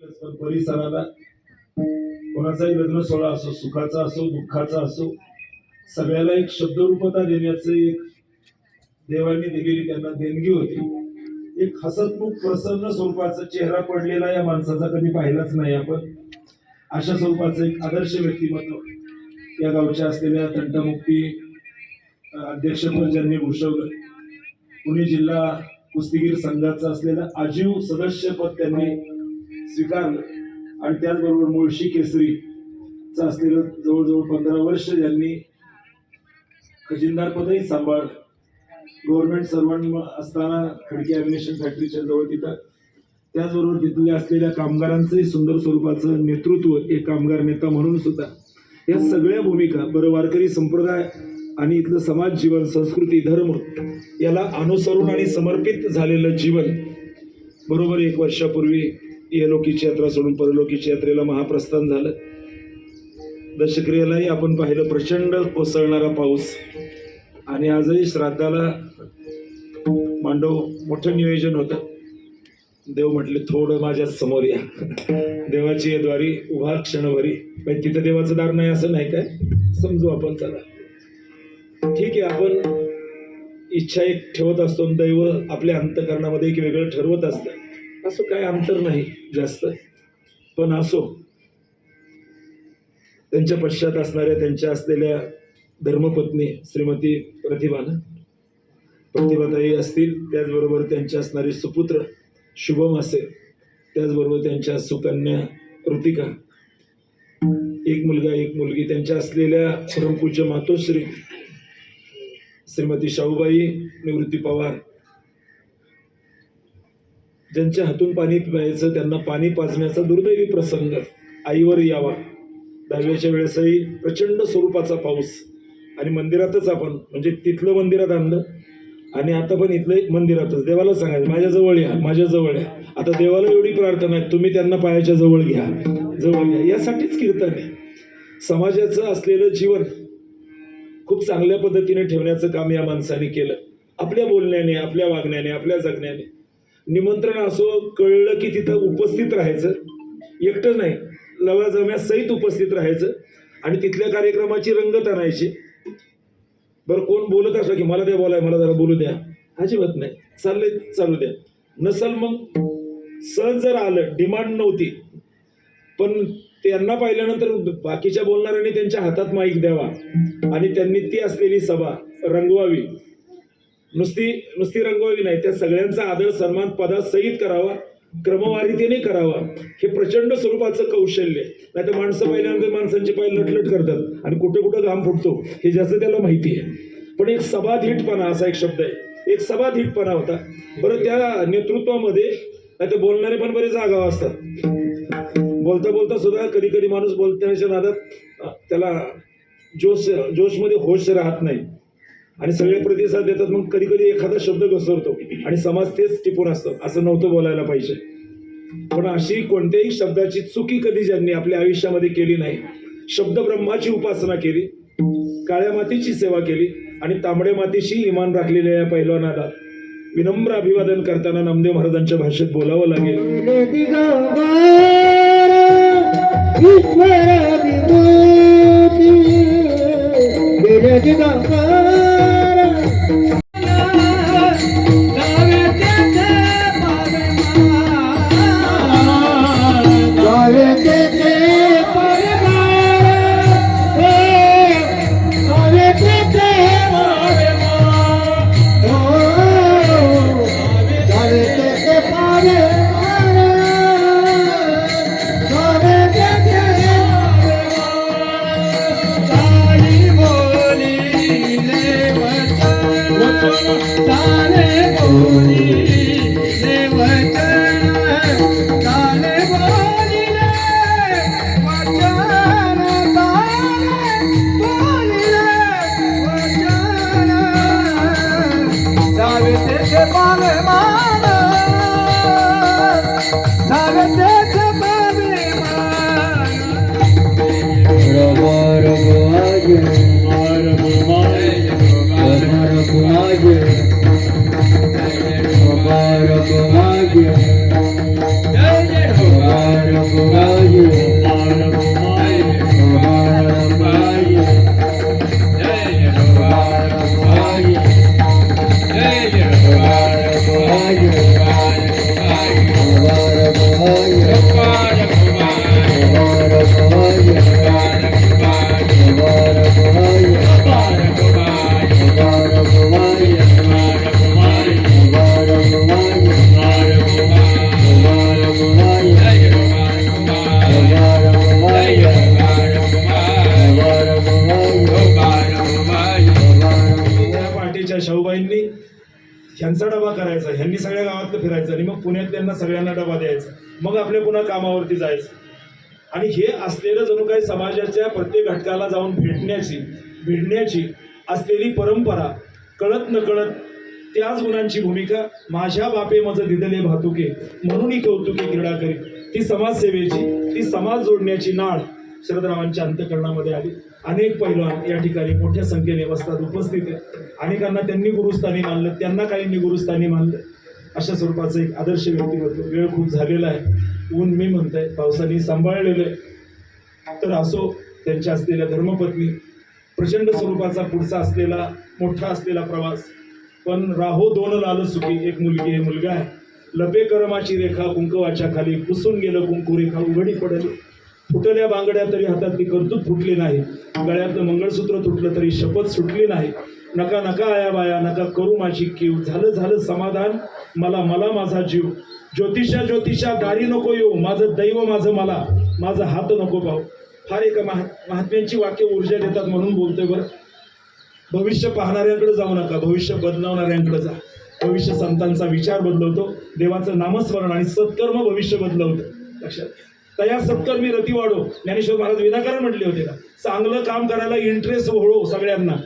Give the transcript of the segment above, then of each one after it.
परिसराला कोणाचाही लग्न सोहळा असो सुखाचा असो दुःखाचा असो सगळ्याला एक शब्दरूपता देण्याचं एक देवांनी दिलेली त्यांना देणगी होती. एक हसतमुख प्रसन्न स्वरूपाचा चेहरा पडलेला या माणसाचा कधी पाहिलाच नाही आपण. अशा स्वरूपाचं एक आदर्श व्यक्तिमत्व या गावच्या असलेल्या तंटमुक्ती अध्यक्षपद ज्यांनी भूषवलं पुणे जिल्हा कुस्तीगीर संघाचा असलेला आजीव सदस्यपद त्यांनी स्वीकारलं आणि त्याचबरोबर मुळशी केसरीचं असलेलं जवळजवळ पंधरा वर्ष यांनी खजिनदारपदही सांभाळ गव्हर्नमेंट सर्वंट असताना खडकी ॲमिनेशन फॅक्टरीच्या जवळ तिथं त्याचबरोबर तिथल्या असलेल्या कामगारांचंही सुंदर स्वरूपाचं नेतृत्व एक कामगार नेता म्हणून सुद्धा या सगळ्या भूमिका बरं वारकरी संप्रदाय आणि इथलं समाज जीवन संस्कृती धर्म याला अनुसरून आणि समर्पित झालेलं जीवन बरोबर एक वर्षापूर्वी यलोकीची यात्रा सोडून परलोकीची यात्रेला महाप्रस्थान झालं. दशक्रियेलाही आपण पाहिलं प्रचंड कोसळणारा पाऊस. आणि आजही श्राद्धाला मांडव मोठं नियोजन होतं. देव म्हटले थोडं माझ्यासमोर या. देवाची द्वारी उभा क्षणभरी. पण तिथं देवाचं दार नाही असं नाही काय? समजू आपण चला. ठीक आहे आपण इच्छा एक ठेवत असतो आणि दैव आपल्या अंतकरणामध्ये एक वेगळं ठरवत असतं. असं काय अंतर नाही जास्त. पण असो त्यांच्या पश्चात असणाऱ्या त्यांच्या असलेल्या धर्मपत्नी श्रीमती प्रतिभानं प्रतिभाताई असतील त्याचबरोबर त्यांच्या असणारे सुपुत्र शुभम असेल त्याचबरोबर त्यांच्या सुकन्या ऋतिका. एक मुलगा एक मुलगी त्यांच्या असलेल्या परमपूज्य मातोश्री श्रीमती शाहूबाई निवृत्ती पवार ज्यांच्या हातून पाणी प्यायचं त्यांना पाणी पाजण्याचा दुर्दैवी प्रसंग आईवर यावा. दहाव्याच्या वेळेसही प्रचंड स्वरूपाचा पाऊस आणि मंदिरातच आपण म्हणजे तिथलं मंदिरात आणलं आणि आता पण इथलं मंदिरातच. देवाला सांगायचं माझ्याजवळ या माझ्याजवळ या. आता देवाला एवढी प्रार्थना आहे तुम्ही त्यांना पायाच्या जवळ घ्या जवळ घ्या. यासाठीच कीर्तन आहे. समाजाचं असलेलं जीवन खूप चांगल्या पद्धतीने ठेवण्याचं काम या माणसाने केलं. आपल्या बोलण्याने आपल्या वागण्याने आपल्या जगण्याने. निमंत्रण असो कळलं की तिथं उपस्थित राहायचं. एकटं नाही. लवाजम्या सहित उपस्थित राहायचं. आणि तिथल्या कार्यक्रमाची रंगत आणायची बरं कोण बोलत असलं की मला द्या बोलाय मला जरा बोलू द्या. अजिबात नाही. चालले चालू द्या. नसल मग सहज जर आलं डिमांड नव्हती. पण त्यांना पाहिल्यानंतर बाकीच्या बोलणाऱ्यांनी त्यांच्या हातात माईक द्यावा. आणि त्यांनी ती असलेली सभा रंगवावी. नुसती नुसती रंगवावी नाही त्या सगळ्यांचा आदर सन्मान पदासहित करावा क्रमवारीतेने करावा. हे प्रचंड स्वरूपाचं कौशल्य. नाही तर माणसं पहिल्यानंतर माणसांचे पाय लटलट करतात आणि कुठे कुठं घाम फुटतो हे जास्त त्याला माहिती आहे. पण एक सभाधीटपणा असा एक शब्द आहे. एक सभाधीटपणा होता. बरं त्या नेतृत्वामध्ये नाही तर बोलणारे पण बरेच आगाव असतात. बोलता बोलता सुद्धा कधी कधी माणूस बोलताच्या नादात त्याला जोश जोशमध्ये होश राहत नाही. आणि सगळे प्रतिसाद देतात. मग कधी कधी एखादा शब्द घसरतो. आणि समाज तेच टिपून असतो. असं नव्हतं बोलायला पाहिजे. पण अशी कोणत्याही शब्दाची चुकी कधी ज्यांनी आपल्या आयुष्यामध्ये केली नाही शब्द ब्रह्माची उपासना केली काळ्या मातीची सेवा केली आणि तांबड्या मातीशी इमान राखलेल्या या पैलवानाला विनम्र अभिवादन करताना नामदेव महाराजांच्या भाषेत बोलावं लागेल. भजन का Bye. ह्यांचा डबा करायचा ह्यांनी सगळ्या गावातलं फिरायचं आणि मग पुण्यातल्यांना सगळ्यांना डबा द्यायचा. मग आपल्या पुन्हा कामावरती जायचं. आणि हे असलेलं जणू काही समाजाच्या प्रत्येक घटकाला जाऊन भेटण्याची भिडण्याची असलेली परंपरा कळत नकळत त्याच गुणांची भूमिका माझ्या बापे माझं दिदले भातुके म्हणूनही कौतुके क्रीडा करी ती समाजसेवेची ती समाज जोडण्याची नाळ शरदरावांच्या अंत्यकरणामध्ये आली. अनेक पैलवान या ठिकाणी मोठ्या संख्येने वस्तात उपस्थित आहेत. अनेकांना त्यांनी गुरुस्थानी मानलं त्यांना काहींनी गुरुस्थानी मानलं. अशा स्वरूपाचं एक आदर्श व्यक्तिमत्व वेळ खूप झालेला आहे. ऊन मी म्हणतंय पावसाने सांभाळलेलं आहे. तर असो त्यांच्या असलेल्या धर्मपत्नी प्रचंड स्वरूपाचा पुढचा असलेला मोठा असलेला प्रवास. पण राहो दोन लाल सुखी एक मुलगी आहे मुलगा आहे. लपे करमाची रेखा कुंकवाच्या खाली पुसून गेलं कुंकू रेखा उघडी पडली. फुटल्या बांगड्या तरी हातातली कर्तूत फुटली नाही. गळ्यातलं मंगळसूत्र तुटलं तरी शपथ सुटली नाही. नका नका आया बाया नका करू माझी कीव. झालं झालं समाधान. मला मला माझा जीव. ज्योतिषा ज्योतिषा दारी नको येऊ. माझं दैव माझं मला. माझा हात नको पाहू. फार एका महा महात्म्यांची वाक्य ऊर्जा देतात म्हणून बोलतोय बरं. भविष्य पाहणाऱ्यांकडे जाऊ नका. भविष्य बदलवणाऱ्यांकडे जा. भविष्य संतांचा विचार बदलवतो. देवाचं नामस्मरण आणि सत्कर्म भविष्य बदलवतं. लक्षात तया सत्कर्मी रती वाढो? ज्ञानेश्वर महाराज विनाकारण म्हटले होते का चांगलं काम करायला इंटरेस्ट होळो सगळ्यांना.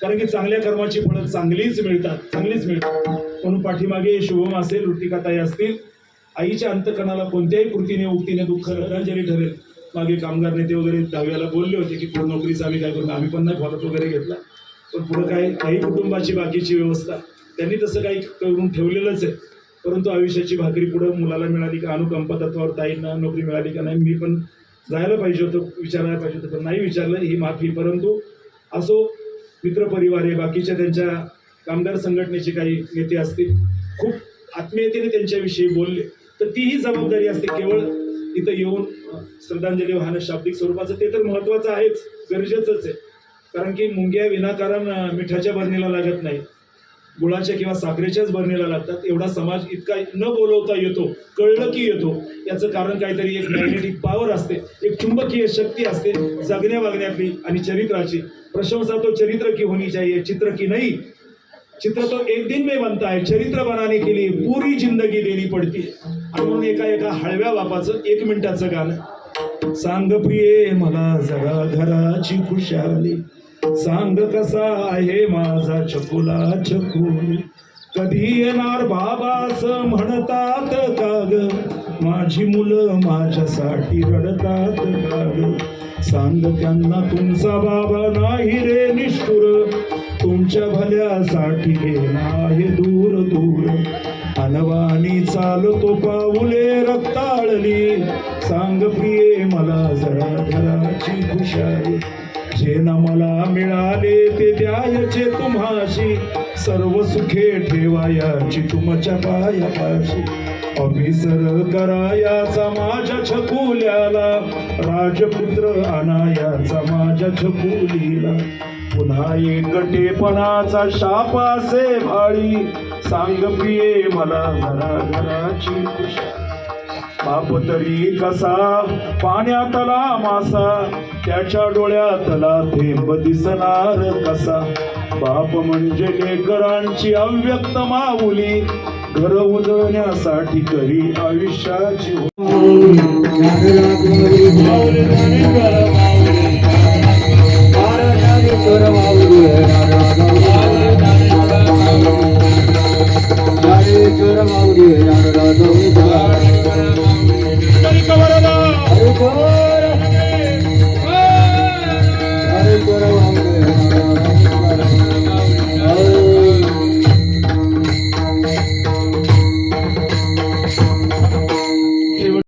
कारण की चांगल्या कर्माची फळं चांगलीच मिळतात चांगलीच मिळतात. म्हणून पाठीमागे शुभम असेल ऋतिकाताई असतील आईच्या अंतकणाला कोणत्याही कृतीने उक्तीने दुःख रंजनी ठरेल. मागे कामगार नेते वगैरे दहाव्याला बोलले होते की पुढे नोकरीचं आम्ही काय करतो आम्ही पण नाही फॉलोअप वगैरे घेतला. पण पुढं काय काही कुटुंबाची बाकीची व्यवस्था. त्यांनी तसं काही करून ठेवलेलंच आहे. परंतु आयुष्याची भाकरी पुढं मुलाला मिळाली का अनुकंपा तत्वावर ताईंना नोकरी मिळाली का नाही मी पण जायला पाहिजे होतं विचारायला पाहिजे होतं पण नाही विचारलं ही माफी परंतु असो मित्रपरिवार आहे बाकीच्या त्यांच्या कामगार संघटनेचे काही नेते असतील खूप आत्मीयतेने त्यांच्याविषयी बोलले तर तीही जबाबदारी असते केवळ इथं येऊन श्रद्धांजली वाहनं शाब्दिक स्वरूपाचं ते तर महत्त्वाचं आहेच गरजेचंच आहे. कारण की मुंग्या विनाकारण मिठाच्या बरणीला लागत नाही. गुळाच्या किंवा साखरेच्याच बरणीला लागतात. एवढा समाज इतका न बोलवता येतो कळलं की येतो. याचं कारण काहीतरी एक मॅग्नेटिक पॉवर असते एक चुंबकीय शक्ती असते जगण्या वागण्यातली आणि चरित्राची. प्रशंसा तो चरित्र की होनी चाहिए चित्र की नाही. चित्र तो एक दिन में बनता है चरित्र बनाने के लिए पूरी जिंदगी देनी पडती आणि म्हणून एका एका हळव्या बापाचं एक मिनिटाचं गाणं. सांग प्रिये मला जरा घराची खुशाली. सांग कसा आहे माझा छकुला छकुल? कधी येणार बाबा असं म्हणतात का माझी मुलं माझ्यासाठी रडतात का सांग त्यांना तुमचा बाबा नाही रे निष्ठुर. तुमच्या भल्यासाठी गेला आहे दूर दूर. अनवानी चालतो पाऊले रक्ताळली. सांग प्रिये मला जरा घराची खुशाली. जे ना मला मिळाले ते द्यायचे तुम्हाशी. सर्व सुखे ठेवायाची तुमच्या पायापाशी. अभिसर करायाचा माझ्या छकुल्याला. राजपुत्र अनायाचा माझ्या छकुलीला. पुन्हा एकटेपणाचा शाप असे भाळी. सांग प्रिये मला घरा घराची खुशाली बाप तरी कसा पाण्यातला मासा त्याच्या डोळ्यातला थेंब दिसणार कसा बाप म्हणजे लेकरांची अव्यक्त माऊली घर उजळण्यासाठी करी आयुष्याची Yeah.